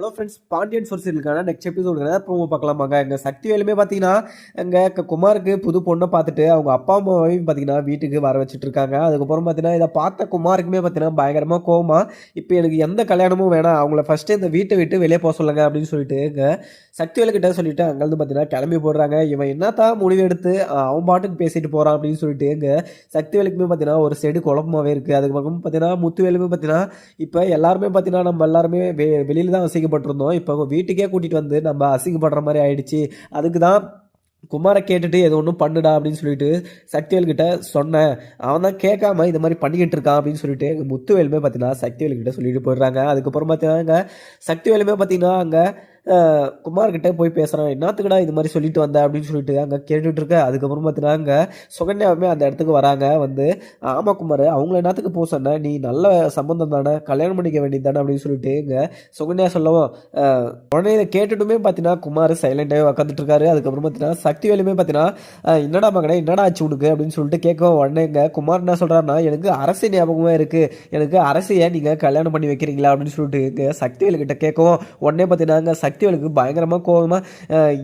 Hello friends Pandian சோர்ஸிலுக்கான next எபிசோடுக்கான promo பார்க்கலாமாங்க. எங்கள் சக்தி வேலுமே பார்த்தீங்கன்னா எங்கள் குமாருக்கு புது பொண்ணை பார்த்துட்டு அவங்க அப்பா அம்மாவையும் பார்த்தீங்கன்னா வீட்டுக்கு வர வச்சுட்டு இருக்காங்க அதுக்கப்புறம் பார்த்தீங்கன்னா இதை பார்த்த குமாருக்குமே பார்த்தீங்கன்னா பயங்கரமாக கோவமாக இப்போ எனக்கு எந்த கல்யாணமும் வேணாம். அவங்கள ஃபஸ்ட்டு இந்த வீட்டை விட்டு வெளியே போக சொல்லுங்க அப்படின்னு சொல்லிட்டு எங்கள் சக்தி வேலுக்கிட்ட சொல்லிட்டு அங்கேருந்து பார்த்தீங்கன்னா கிளம்பி போடுறாங்க. இவன் என்னத்தான் முடிவு எடுத்து அவன் பாட்டுக்கு பேசிட்டு போகிறான் அப்படின்னு சொல்லிட்டு எங்கள் சக்தி வேலுக்குமே பார்த்தீங்கன்னா ஒரு செடு குழப்பமாகவே இருக்குது அதுக்கு பக்கம் பார்த்தீங்கன்னா முத்து வேலுமே பார்த்தீங்கன்னா இப்போ எல்லாருமே பார்த்தீங்கன்னா நம்ம எல்லாருமே வெ வெளியில் தான் அசிங்கப்பட்டிருந்தோம். இப்போ வீட்டுக்கே கூட்டிகிட்டு வந்து நம்ம அசிங்கப்படுற மாதிரி ஆயிடுச்சு. அதுக்கு தான் குமாரை கேட்டுட்டு எது ஒன்றும் பண்ணுடா அப்படின்னு சொல்லிட்டு சக்திவேல்கிட்ட சொன்னேன். அவன் தான் கேட்காம இந்த மாதிரி பண்ணிக்கிட்டு இருக்கான் அப்படின்னு சொல்லிட்டு முத்துவேலுமே பார்த்தீங்கன்னா சக்திவேல்கிட்ட சொல்லிட்டு போயிடுறாங்க. அதுக்கப்புறம் பார்த்தீங்கன்னா அங்கே சக்திவேலுமே பார்த்தீங்கன்னா அங்கே குமார்கிட்ட போய் பேசுகிறான் என்னத்துக்குடா இது மாதிரி சொல்லிட்டு வந்தேன் அப்படின்னு சொல்லிட்டு அங்கே கேட்டுட்டு இருக்க. அதுக்கப்புறம் பார்த்தீங்கன்னா அங்கே சுகன்யாவுமே அந்த இடத்துக்கு வராங்க. வந்து ஆமா குமார் அவங்கள என்னத்துக்கு போக சொன்ன? நீ நல்ல சம்பந்தம் தானே? கல்யாணம் பண்ணிக்க வேண்டியது தானே? அப்படின்னு சொல்லிட்டு இங்கே சுகன்யா சொல்லவும் உடனே இதை கேட்டுட்டுமே பார்த்தீங்கன்னா குமார் சைலண்டாகவே உட்காந்துட்டு இருக்காரு. அதுக்கப்புறம் பார்த்தீங்கன்னா சக்தி வேலுமே பார்த்தீங்கன்னா என்னடா மகனே என்னடா ஆச்சு உனக்கு? அப்படின்னு சொல்லிட்டு கேட்கவும் உடனே இங்கே குமார் என்ன சொல்கிறாருன்னா எனக்கு அரசு ஞாபகமாக இருக்குது எனக்கு அரசியை நீங்கள் கல்யாணம் பண்ணி வைக்கிறீங்களா? அப்படின்னு சொல்லிட்டு இங்கே சக்திவேலு கிட்ட கேட்கவும் உடனே பார்த்தீங்கன்னா சக்திவேலுக்கு பயங்கரமாக கோபமாக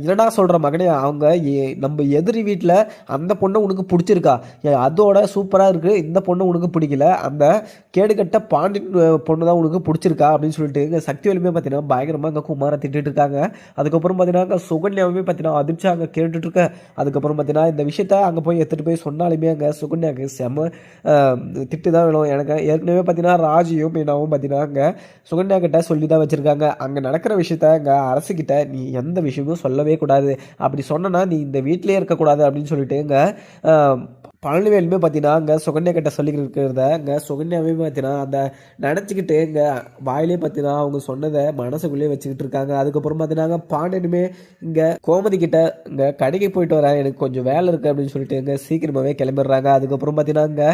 என்னடா சொல்கிற மகனே அவங்க எ- நம்ம எதிரி வீட்டில் அந்த பொண்ணை உனக்கு பிடிச்சிருக்கா? அதோட சூப்பராக இருக்குது இந்த பொண்ணு உனக்கு பிடிக்கல அந்த கேடுகட்ட பாண்டியன் பொண்ணு தான் உனக்கு பிடிச்சிருக்கா? அப்படின்னு சொல்லிட்டு இங்கே சக்திவேலுமே பார்த்தீங்கன்னா பயங்கரமாக அங்கே குமாரை திட்டிட்டு இருக்காங்க. அதுக்கப்புறம் பார்த்தீங்கன்னா அங்கே சுகன்யாவுமே பார்த்தீங்கன்னா அதிர்ச்சி அங்கே கேட்டுட்ருக்க அதுக்கப்புறம் பார்த்தீங்கன்னா இந்த விஷயத்த அங்கே போய் எடுத்துகிட்டு போய் சொன்னாலுமே அங்கே சுகன்யாவுக்கு செம திட்டு தான் வேணும். எனக்கு ஏற்கனவே பார்த்தீங்கன்னா ராஜியும் மீனாவும் பார்த்தீங்கன்னா அங்கே சுகன்யா கிட்ட சொல்லி தான் வச்சுருக்காங்க. அங்கே நடக்கிற விஷயத்த அங்கே அரசுக்கிட்ட நீ எந்த விஷயமும் சொல்லவே கூடாது. அப்படி சொன்னனா நீ இந்த வீட்டிலே இருக்கக்கூடாது அப்படின்னு சொல்லிட்டு இங்கே பழனிவேலுமே பார்த்தீங்கன்னா அங்கே சுகன்யா கிட்ட சொல்லிக்கிட்டு இருக்கிறத அங்கே சுகன்யாவே பார்த்தீங்கன்னா அந்த நினச்சிக்கிட்டு இங்கே வாயிலே பார்த்தீங்கன்னா அவங்க சொன்னதை மனசுக்குள்ளேயே வச்சுக்கிட்டு இருக்காங்க அதுக்கப்புறம் பார்த்தீங்கன்னா பாண்டியனுமே இங்கே கோமதி கிட்ட இங்கே கடைக்கு போயிட்டு வரேன் எனக்கு கொஞ்சம் வேலை இருக்குது அப்படின்னு சொல்லிட்டு இங்கே சீக்கிரமாகவே கிளம்பிடுறாங்க. அதுக்கப்புறம் பார்த்தீங்கன்னா இங்கே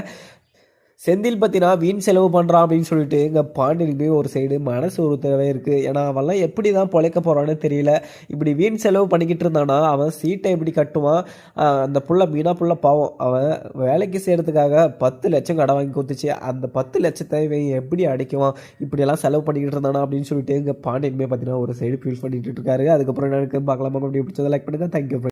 செந்தில் பார்த்தினா வீண் செலவு பண்ணுறான் அப்படின்னு சொல்லிட்டு இங்கே பாண்டியனுக்கு ஒரு சைடு மனசு ஒரு இருக்குது ஏன்னா அவன்லாம் எப்படி தான் பிழைக்க போகிறான்னு தெரியல. இப்படி வீண் செலவு பண்ணிக்கிட்டு இருந்தானா அவன் சீட்டை எப்படி கட்டுவான்? அந்த புள்ள மீனா புள்ள பாவம். அவன் வேலைக்கு செய்கிறதுக்காக பத்து லட்சம் கடை வாங்கி கொடுத்துச்சு. அந்த பத்து லட்சத்தை இவன் எப்படி அடைக்குவான்? இப்படியெல்லாம் செலவு பண்ணிக்கிட்டு இருந்தானா அப்படின்னு சொல்லிட்டு இங்கே பாண்டியனுமே பார்த்தீங்கன்னா ஒரு சைடு ஃபீல் பண்ணிகிட்டு இருக்காரு. அதுக்கப்புறம் எனக்கு பார்க்கலாமா? அப்படி பிடிச்சதை லைக் பண்ணுங்கள் தேங்க்யூ